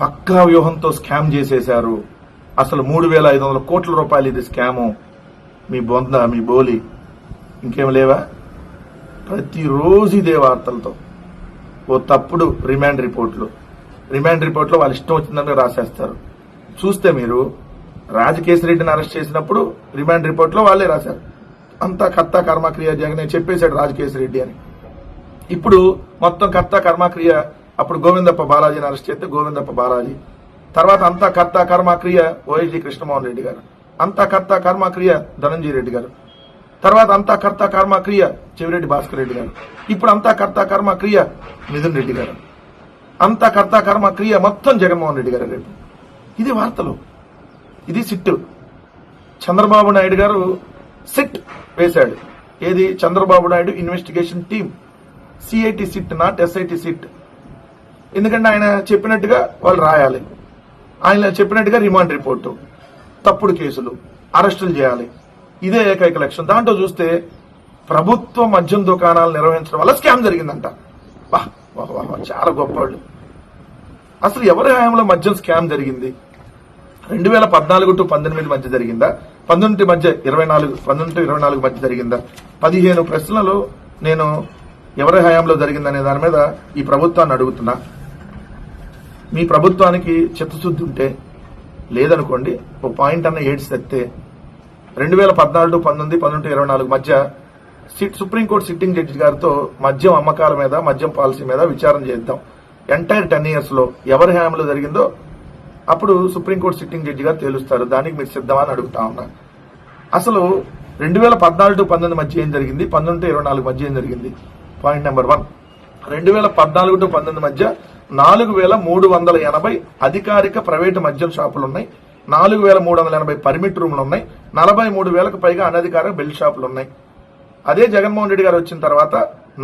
పక్కా వ్యూహంతో స్కామ్ చేసేశారు. అసలు మూడు వేల ఐదు వందల కోట్ల రూపాయలు ఇది స్కాము. మీ బొంద మీ బోలి ఇంకేం లేవా? ప్రతిరోజు ఇదే వార్తలతో. ఓ తప్పుడు రిమాండ్ రిపోర్ట్లు. రిమాండ్ రిపోర్ట్లో వాళ్ళు ఇష్టం వచ్చిందంటే రాసేస్తారు. చూస్తే మీరు రాజకేశరెడ్డిని అరెస్ట్ చేసినప్పుడు రిమాండ్ రిపోర్ట్లో వాళ్ళే రాశారు. అంతా కర్త కర్మక్రియ జగనే చెప్పేశాడు రాజకేశరెడ్డి అని. ఇప్పుడు మొత్తం కర్త కర్మక్రియ అప్పుడు గోవిందప్ప బాలాజీని అరెస్ట్ చేస్తే గోవిందప్ప బాలాజీ. తర్వాత అంతా కర్త కర్మక్రియ ఓఎస్జీ కృష్ణమోహన్ రెడ్డి గారు. అంతా కర్త కర్మక్రియ ధనంజయ రెడ్డి గారు. తర్వాత అంతా కర్త కర్మక్రియ చెవిరెడ్డి భాస్కర్ రెడ్డి గారు. ఇప్పుడు అంతా కర్త కర్మక్రియ మిథున్ రెడ్డి గారు. అంతా కర్త కర్మక్రియ మొత్తం జగన్మోహన్ రెడ్డి గారు రేపు. ఇది వార్తలు. ఇది సిట్ చంద్రబాబు నాయుడు గారు సిట్ వేశాడు. ఏది? Chandrababu Naidu investigation team. CIT SIT not SIT SIT. ఎందుకంటే ఆయన చెప్పినట్టుగా వాళ్ళు రాయాలి. ఆయన చెప్పినట్టుగా రిమాండ్ రిపోర్టు తప్పుడు కేసులు అరెస్టులు చేయాలి. ఇదే ఏకైక లక్ష్యం. దాంట్లో చూస్తే ప్రభుత్వ మద్యం దుకాణాలు నిర్వహించడం వల్ల స్కామ్ జరిగిందంట. వా చాలా గొప్పవాళ్ళు. అసలు ఎవరి హయాంలో మద్యం స్కామ్ జరిగింది? రెండు వేల పద్నాలుగు టు పంతొమ్మిది మధ్య జరిగిందా? పంతొమ్మిది మధ్య ఇరవై నాలుగు పంతొమ్మిది టు ఇరవై నాలుగు మధ్య జరిగిందా? పదిహేను ప్రశ్నలు నేను ఎవరి హయాంలో జరిగిందనే దాని మీద ఈ ప్రభుత్వాన్ని అడుగుతున్నా. మీ ప్రభుత్వానికి చిత్తశుద్ధి ఉంటే లేదనుకోండి ఓ పాయింట్ అన్న ఏడ్స్ తెస్తే రెండు వేల పద్నాలుగు పంతొమ్మిది పంతొమ్మిది ఇరవై నాలుగు మధ్య సిట్ సుప్రీంకోర్టు సిట్టింగ్ జడ్జి గారితో మద్యం అమ్మకాల మీద మద్యం పాలసీ మీద విచారణ చేద్దాం. ఎంటైర్ టెన్ ఇయర్స్లో ఎవరి హయాంలో జరిగిందో అప్పుడు సుప్రీంకోర్టు సిట్టింగ్ జడ్జి గారు తేలుస్తారు. దానికి మీరు సిద్ధమా అని అడుగుతా ఉన్నా. అసలు రెండు వేల పద్నాలుగు పంతొమ్మిది మధ్య ఏం జరిగింది? పంతొమ్మిది ఇరవై నాలుగు మధ్య ఏం జరిగింది? పాయింట్ నెంబర్ వన్ రెండు వేల పద్నాలుగు టు పంతొమ్మిది మధ్య నాలుగు వేల మూడు వందల ఎనభై అధికారిక ప్రైవేటు మద్యం షాపులు ఉన్నాయి నాలుగు వేల మూడు వందల ఎనభై పర్మిట్ రూమ్లు ఉన్నాయి నలభై మూడు వేలకు పైగా అనధికారిక బెల్ షాపులు ఉన్నాయి అదే జగన్మోహన్ రెడ్డి గారు వచ్చిన తర్వాత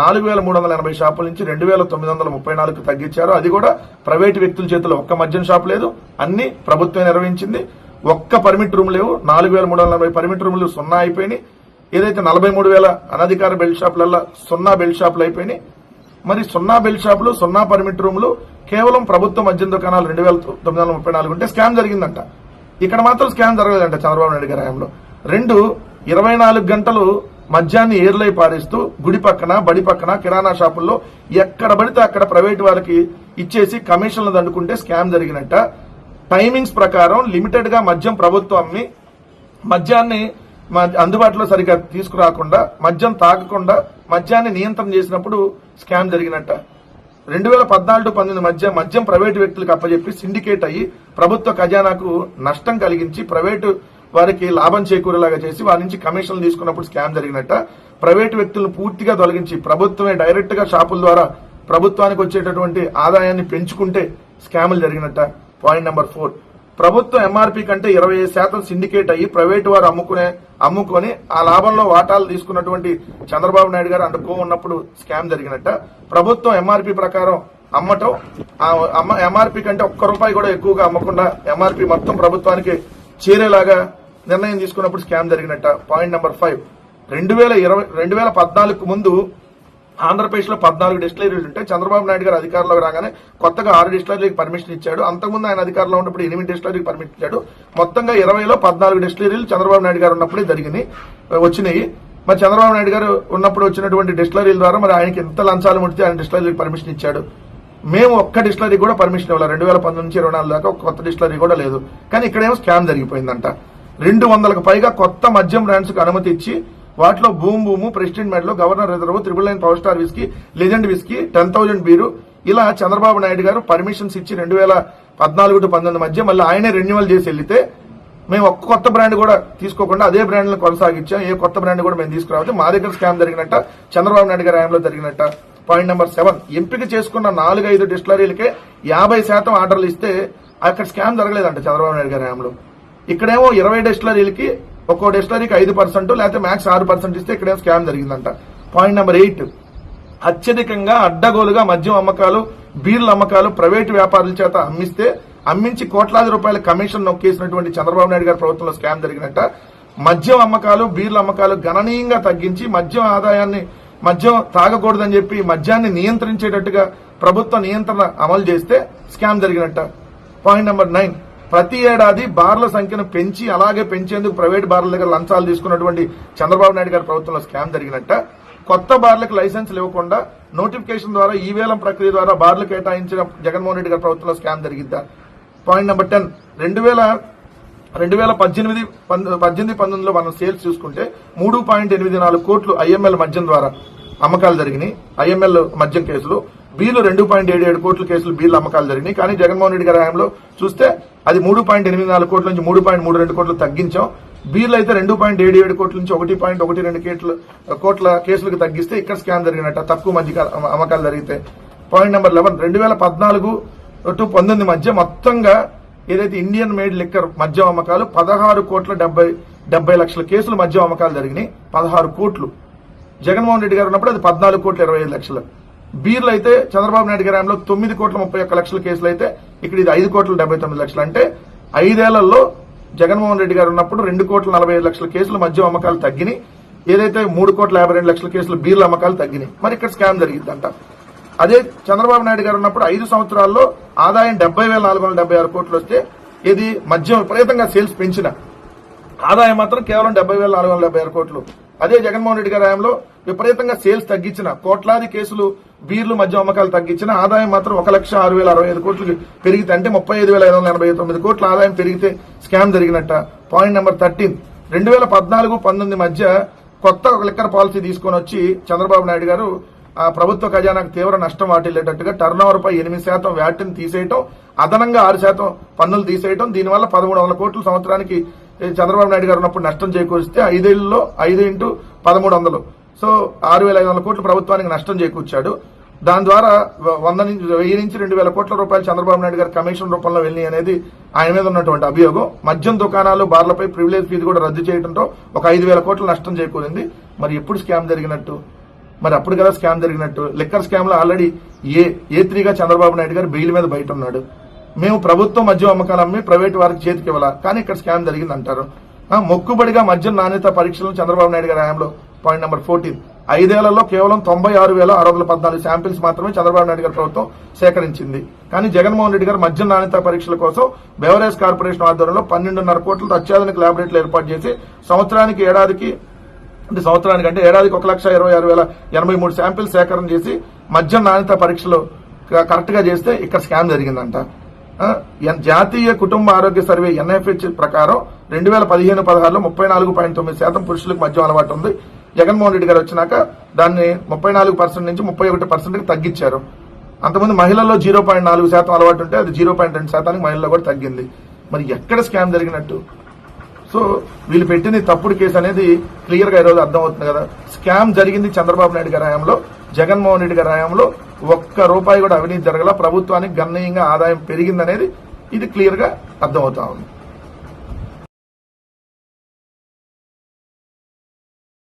నాలుగు వేల మూడు వందల ఎనభై షాపుల నుంచి రెండు వేల తొమ్మిది వందల ముప్పై నాలుగు తగ్గించారు. అది కూడా ప్రైవేటు వ్యక్తుల చేతిలో ఒక్క మద్యం షాప్ లేదు. అన్ని ప్రభుత్వం నిర్వహించింది. ఒక్క పర్మిట్ రూమ్ లేవు. నాలుగు వేల మూడు వందల ఎనభై పర్మిట్ రూములు సున్నా అయిపోయినాయి. ఏదైతే నలభై మూడు వేల అనధికార బెల్ట్ షాపులలో సున్నా బెల్ట్ షాపులు అయిపోయినాయి మరి సున్నా బెల్ షాపులు సున్నా పర్మిట్ రూములు కేవలం ప్రభుత్వ మద్యం దుకాణాలు రెండు వేల తొమ్మిది వందల ముప్పై నాలుగు ఉంటే స్కామ్ జరిగిందంట. ఇక్కడ మాత్రం స్కామ్ జరగలేదంట చంద్రబాబు నాయుడు గారి హయాంలో. రెండు ఇరవై నాలుగు గంటలు మద్యాన్ని ఏర్లై పారేస్తూ గుడి పక్కన బడి పక్కన కిరాణా షాపుల్లో ఎక్కడ పడితే అక్కడ ప్రైవేట్ వారికి ఇచ్చేసి కమిషన్లు దండుకుంటే స్కామ్ జరిగినట్ట. టైమింగ్స్ ప్రకారం లిమిటెడ్గా మద్యం ప్రభుత్వం అమ్మి మద్యాన్ని అందుబాటులో సరిగా తీసుకురాకుండా మద్యం తాగకుండా మద్యాన్ని నియంత్రణ చేసినప్పుడు స్కామ్ జరిగినట్ట. రెండు వేల పద్నాలుగు పంతొమ్మిది మధ్య మద్యం ప్రైవేటు వ్యక్తులకు అప్పచెప్పి సిండికేట్ అయ్యి ప్రభుత్వ ఖజానాకు నష్టం కలిగించి ప్రైవేటు వారికి లాభం చేకూరేలాగా చేసి వారి నుంచి కమిషన్లు తీసుకున్నప్పుడు స్కామ్ జరిగినట్ట. ప్రైవేటు వ్యక్తులను పూర్తిగా తొలగించి ప్రభుత్వమే డైరెక్ట్గా షాపుల ద్వారా ప్రభుత్వానికి వచ్చేటటువంటి ఆదాయాన్ని పెంచుకుంటే స్కాములు జరిగినట్ట. Point number four. ప్రభుత్వం ఎంఆర్పీ కంటే ఇరవై ఐదు శాతం సిండికేట్ అయ్యి ప్రైవేటు వారు అమ్ముకునే అమ్ముకొని ఆ లాభంలో వాటాలు తీసుకున్నటువంటి చంద్రబాబు నాయుడు గారు అండుకో ఉన్నప్పుడు స్కామ్ జరిగినట్ట. ప్రభుత్వం ఎంఆర్పీ ప్రకారం అమ్మటం అమ్మ ఎంఆర్పీ కంటే ఒక్క రూపాయి కూడా ఎక్కువగా అమ్మకుండా ఎంఆర్పీ మొత్తం ప్రభుత్వానికి చేరేలాగా నిర్ణయం తీసుకున్నప్పుడు స్కామ్ జరిగినట్ట. Point number five. రెండు వేల ఇరవై రెండు వేల పద్నాలుగు ముందు ఆంధ్రప్రదేశ్లో పద్నాలుగు డిస్టిలరీలు ఉంటే చంద్రబాబు నాయుడు గారు అధికారంలో రాగానే కొత్తగా ఆరు డిస్టిలరీలకు పర్మిషన్ ఇచ్చాడు. అంతకుముందు ఆయన అధికారంలో ఉన్నప్పుడు ఎనిమిది డిస్టిలరీకి పర్మిషన్ ఇచ్చాడు. మొత్తంగా ఇరవైలో పద్నాలుగు డిస్టిలరీలు చంద్రబాబు నాయుడు గారు ఉన్నప్పుడే జరిగినాయి వచ్చినాయి. మరి చంద్రబాబు నాయుడు గారు ఉన్నప్పుడు వచ్చినటువంటి డిస్టిలరీల ద్వారా మరి ఆయనకి ఎంత లంచాలు ముడితే ఆయన డిస్టిలరీకి పర్మిషన్ ఇచ్చాడు. మేము ఒక్క డిస్టిలరీ కూడా పర్మిషన్ ఇవ్వాలి రెండు వేల పంతొమ్మిది నుంచి ఇరవై నాలుగు దాకా ఒక కొత్త డిస్టిలరీ కూడా లేదు. కానీ ఇక్కడేమో స్కామ్ జరిగిపోయిందంట. రెండు వందలకు పైగా కొత్త మద్యం బ్రాండ్స్కి అనుమతి ఇచ్చి వాటిలో భూమ్ భూము ప్రెసిడెంట్ మెడలో governor reserve triple nine power star whisky legend whisky ten thousand beer. ఇలా చంద్రబాబు నాయుడు గారు పర్మిషన్స్ ఇచ్చి రెండు వేల పద్నాలుగు టు పంతొమ్మిది మధ్య మళ్ళీ ఆయనే రెన్యువల్ చేసి వెళ్తే మేము ఒక్క కొత్త బ్రాండ్ కూడా తీసుకోకుండా అదే బ్రాండ్ కొనసాగించాం. ఏ కొత్త బ్రాండ్ కూడా మేము తీసుకురావద్దు. మా దగ్గర స్కామ్ జరిగినట్ట చంద్రబాబు నాయుడు గారి హయాంలో జరిగినట్ట. పాయింట్ నెంబర్ సెవెన్ ఎంపిక చేసుకున్న నాలుగైదు డిస్టిలరీలకే యాభై శాతం ఆర్డర్లు ఇస్తే అక్కడ స్కామ్ జరగలేదంట చంద్రబాబు నాయుడు గారి హయాంలో. ఇక్కడేమో ఇరవై డిస్టిలరీలకి ఒక్కో డెస్టిలరీకి ఐదు పర్సెంట్ లేకపోతే మ్యాక్స్ ఆరు పర్సెంట్ ఇస్తే ఇక్కడేమో స్కామ్ జరిగిందంట. పాయింట్ నెంబర్ ఎయిట్ అత్యధికంగా అడ్డగోలుగా మద్యం అమ్మకాలు బీర్ల అమ్మకాలు ప్రైవేటు వ్యాపారుల చేత అమ్మిస్తే అమ్మించి కోట్లాది రూపాయల కమిషన్ నొక్కేసినటువంటి చంద్రబాబు నాయుడు గారి ప్రభుత్వంలో స్కామ్ జరిగినట్ట. మద్యం అమ్మకాలు బీర్ల అమ్మకాలు గణనీయంగా తగ్గించి మద్యం ఆదాయాన్ని మద్యం తాగకూడదని చెప్పి మద్యాన్ని నియంత్రించేటట్టుగా ప్రభుత్వ నియంత్రణ అమలు చేస్తే స్కామ్ జరిగినట్ట. పాయింట్ నెంబర్ నైన్ ప్రతి ఏడాది బార్ల సంఖ్యను పెంచి అలాగే పెంచేందుకు ప్రైవేట్ బార్ల దగ్గర లంచాలు తీసుకున్నటువంటి చంద్రబాబు నాయుడు గారి ప్రభుత్వంలో స్కామ్ జరిగినట్ట. కొత్త బార్లకు లైసెన్స్ ఇవ్వకుండా నోటిఫికేషన్ ద్వారా ఈ వేలం ప్రక్రియ ద్వారా బార్లు కేటాయించిన జగన్మోహన్ రెడ్డి గారి ప్రభుత్వంలో స్కామ్ జరిగిద్దా? Point number ten. రెండు వేల రెండు వేల పద్దెనిమిది పద్దెనిమిది పంతొమ్మిదిలో మనం సేల్స్ చూసుకుంటే మూడు పాయింట్ ఎనిమిది నాలుగు కోట్లు ఐఎంఎల్ మద్యం ద్వారా అమ్మకాలు జరిగినాయి. ఐఎంఎల్ మద్యం కేసులు బీలు రెండు పాయింట్ ఏడు ఏడు కోట్ల కేసులు బిల్లు అమ్మకాలు జరిగినాయి. కానీ జగన్మోహన్ రెడ్డి గారి హయాంలో చూస్తే అది మూడు పాయింట్ ఎనిమిది నాలుగు కోట్ల నుంచి మూడు పాయింట్ మూడు రెండు కోట్లు తగ్గించాం. బీర్లు అయితే రెండు పాయింట్ ఏడు ఏడు కోట్ల నుంచి ఒకటి పాయింట్ ఒకటి రెండు కేట్ల కోట్ల కేసులకు తగ్గిస్తే ఇక్కడ స్కామ్ జరిగినట్ట. తక్కువ మధ్య అమ్మకాలు జరిగితే. పాయింట్ నెంబర్ లెవెన్ రెండు వేల పద్నాలుగు టు పంతొమ్మిది మధ్య మొత్తంగా ఏదైతే ఇండియన్ మేడ్ లిక్కర్ మద్యం అమ్మకాలు పదహారు కోట్ల డెబ్బై డెబ్బై లక్షల కేసులు మద్యం అమ్మకాలు జరిగినాయి. పదహారు కోట్లు. జగన్మోహన్ రెడ్డి గారు ఉన్నప్పుడు అది పద్నాలుగు కోట్ల ఇరవై ఐదు లక్షలు. బీర్లు అయితే చంద్రబాబు నాయుడు గారి హయాంలో తొమ్మిది కోట్ల ముప్పై ఒక్క లక్షల కేసులు అయితే ఇక్కడ ఇది ఐదు కోట్ల డెబ్బై తొమ్మిది లక్షలు. అంటే ఐదేళ్ళలో జగన్మోహన్ రెడ్డి గారు ఉన్నప్పుడు రెండు కోట్ల నలభై ఐదు లక్షల కేసులు మద్యం అమ్మకాలు తగ్గినాయి. ఏదైతే మూడు కోట్ల యాభై రెండు లక్షల కేసులు బీర్ల అమ్మకాలు తగ్గినాయి. మరి ఇక్కడ స్కామ్ జరిగిందంట అదే చంద్రబాబు నాయుడు గారు ఉన్నప్పుడు ఐదు సంవత్సరాల్లో ఆదాయం డెబ్బై వేల నాలుగు వందల డెబ్బై ఆరు కోట్లు వస్తే ఇది మద్యం విపరీతంగా సేల్స్ పెంచిన ఆదాయం మాత్రం కేవలం డెబ్బై వేల నాలుగు వందల డెబ్బై ఆరు కోట్లు. అదే జగన్మోహన్ రెడ్డి గారి హయాంలో విపరీతంగా సేల్స్ తగ్గించిన కోట్లాది కేసులు బీర్లు మద్యం అమ్మకాలు తగ్గించిన ఆదాయం మాత్రం ఒక లక్ష ఆరు వేల అరవై ఐదు కోట్లు పెరిగితే అంటే ముప్పై ఐదు వేల ఐదు వందల ఎనభై తొమ్మిది కోట్ల ఆదాయం పెరిగితే స్కామ్ జరిగినట్ట. పాయింట్ నెంబర్ థర్టీన్ రెండు వేల పద్నాలుగు పంతొమ్మిది మధ్య కొత్త ఒక లిక్కర్ పాలసీ తీసుకొని వచ్చి చంద్రబాబు నాయుడు గారు ఆ ప్రభుత్వ ఖజానాకు తీవ్ర నష్టం వాటిల్లేటట్టుగా టర్న్ ఓవర్ పై ఎనిమిది శాతం వ్యాట్ని తీసేయటం అదనంగా ఆరు శాతం పన్నులు తీసేయటం దీనివల్ల పదమూడు వందల కోట్ల సంవత్సరానికి చంద్రబాబు నాయుడు గారు ఉన్నప్పుడు నష్టం చేకూరిస్తే ఐదేళ్ళలో ఐదు ఇంటూ పదమూడు వందలు. సో ఆరు వేల ఐదు వందల కోట్లు ప్రభుత్వానికి నష్టం చేకూర్చాడు. దాని ద్వారా వంద నుంచి వెయ్యి నుంచి రెండు వేల కోట్ల రూపాయలు చంద్రబాబు నాయుడు గారి కమిషన్ రూపంలో వెళ్ళి అనేది ఆయన మీద ఉన్నటువంటి అభియోగం. మద్యం దుకాణాలు బార్లపై ప్రివిలేజ్ ఫీజు కూడా రద్దు చేయడంతో ఒక ఐదు వేల కోట్ల నష్టం చేకూరింది. మరి ఎప్పుడు స్కామ్ జరిగినట్టు? మరి అప్పుడు కదా స్కామ్ జరిగినట్టు? లిక్కర్ స్కామ్లో ఆల్రెడీ ఏ ఏ త్రీగా చంద్రబాబు నాయుడు గారు బెయిల్ మీద బయట ఉన్నాడు. మేము ప్రభుత్వం మద్యం అమ్మకాలు అమ్మి ప్రైవేట్ వారికి చేతికి ఇవ్వాల? కానీ ఇక్కడ స్కామ్ జరిగింది అంటారు. మొక్కుబడిగా మద్యం నాణ్యత పరీక్షలను చంద్రబాబు నాయుడు గారి హయాంలో పాయింట్ నెంబర్ ఫోర్టీన్ ఐదేళ్ళలో కేవలం తొంభై ఆరు వేల ఆరు వందల పద్నాలుగు శాంపిల్స్ మాత్రమే చంద్రబాబు నాయుడు గారి ప్రభుత్వం సేకరించింది. కానీ జగన్మోహన్ రెడ్డి గారు మద్యం నాణ్యత పరీక్షల కోసం బెవరేజ్ కార్పొరేషన్ ఆధ్వర్యంలో పన్నెండున్నర కోట్లతో అత్యాధునిక ల్యాబొరేటరీలు ఏర్పాటు చేసి సంవత్సరానికి ఏడాదికి అంటే సంవత్సరానికి అంటే ఏడాదికి ఒక లక్ష ఇరవై ఆరు వేల ఎనభై మూడు శాంపిల్స్ సేకరణ చేసి మద్యం నాణ్యత పరీక్షలు కరెక్ట్గా చేస్తే ఇక్కడ స్కామ్ జరిగిందంట. జాతీయ కుటుంబ ఆరోగ్య సర్వే ఎన్ఎఫ్హెచ్ ప్రకారం రెండు వేల పదిహేను పదహారులో ముప్పై నాలుగు పాయింట్ తొమ్మిది శాతం పురుషులకు మద్యం అలవాటు ఉంది. జగన్మోహన్ రెడ్డి గారు వచ్చినాక దాన్ని ముప్పై నాలుగు పర్సెంట్ నుంచి ముప్పై ఒకటి పర్సెంట్కి తగ్గించారు. అంతకుముందు మహిళల్లో జీరో పాయింట్ నాలుగు శాతం అలవాటు ఉంటే అది జీరో పాయింట్ రెండు శాతానికి మహిళల్లో కూడా తగ్గింది. మరి ఎక్కడ స్కామ్ జరిగినట్టు? సో వీళ్ళు పెట్టింది తప్పుడు కేసు అనేది క్లియర్గా ఈరోజు అర్థమవుతుంది కదా. స్కామ్ జరిగింది చంద్రబాబు నాయుడు గారి హయాంలో జగన్మోహన్ రెడ్డి గారి హయాంలో ఒక్క రూపాయి కూడా అవినీతి జరగల ప్రభుత్వానికి గణనీయంగా ఆదాయం పెరిగిందనేది ఇది క్లియర్గా అర్థమవుతా ఉంది.